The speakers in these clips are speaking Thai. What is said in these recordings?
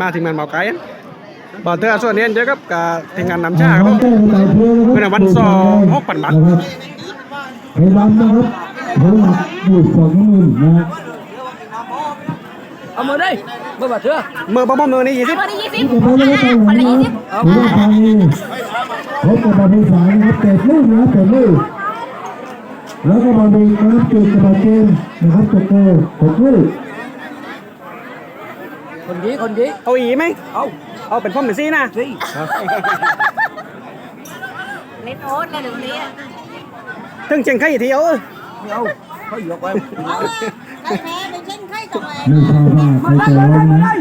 มาถึงมันเบาไกลบอเตอร์ส่วนนี้เยอะครับกับทีมงานนำชาครับผมเป็นวันสองหกพันบาทไอ้ดำนะครับเขาหลักอยู่สองหมื่นนะเอามือดิมือบัดเถอะเมื่อประมาณนี้ยี่สิบคนละยี่สิบนี่ก็ไม่ได้ไปไหนนะครับถือว่าทางนี้พบกับบอลสายนะครับเตะลูกนะครับเตะลูกแล้วก็บอลนะครับจุดกระบาดเกมนะครับตะโกหกลูก คนดีคนดีเอาอีไหมเอาเอาเป็นพ่อเป็นซี่นะสิเล่นโอ๊ตเลยเดี๋ยวนี้ถึงเชียงไข่ทีเอาเออไม่เอาเขาหยอกไปเอาใครแพ้ไปเช่นใครกับแหวนไม่ทราบว่าใครจะร้องนะ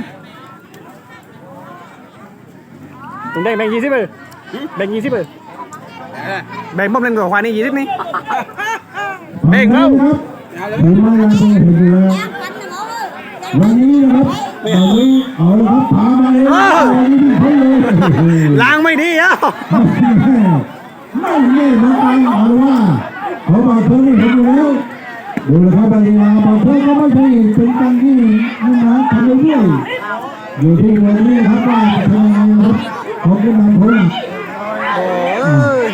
ผมได้แบ่งยี่สิบเออแบ่งยี่สิบเออแบ่งป้อมเล่นกับควายนี่ยี่สิบนี่เบ่งครับครับผมมายังคงเห็นอยู่แล้วย่างกันนะเขาเออวันนี้นะครับวันนี้เอาละครับพามาเลยวันนี้เขาเลยล้างไม่ดีอะไม่แน่มันไปเอาว่าเขาบอกเพิ่งเห็นอยู่แล้วดูนะครับบางทีมาบางเพิ่งก็ไม่ใช่เป็นการที่นี่นะทำเรื่อยๆอยู่ที่วันนี้ครับว่าจะทำยังไงครับเขาขึ้นมาพ้นโอ้ย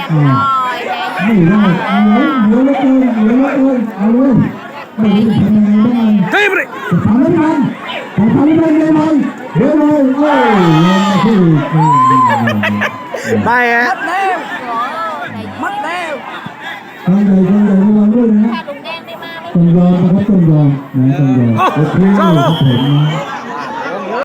ไม่ได้เอาเลยเหลือแล้วเกินเหลือแล้วเกินเอาเลยไม่รู้จะทำยังไงบ้างเฮ้ยไปดิจะทำให้มันจ ได้ฮะ มัดแล้วทางใดทางใดระวังด้วยนะลุงแดงไม่มาไม่ต้องยอมนะครับต้องยอมนะต้องยอมโอเคครับผมนะ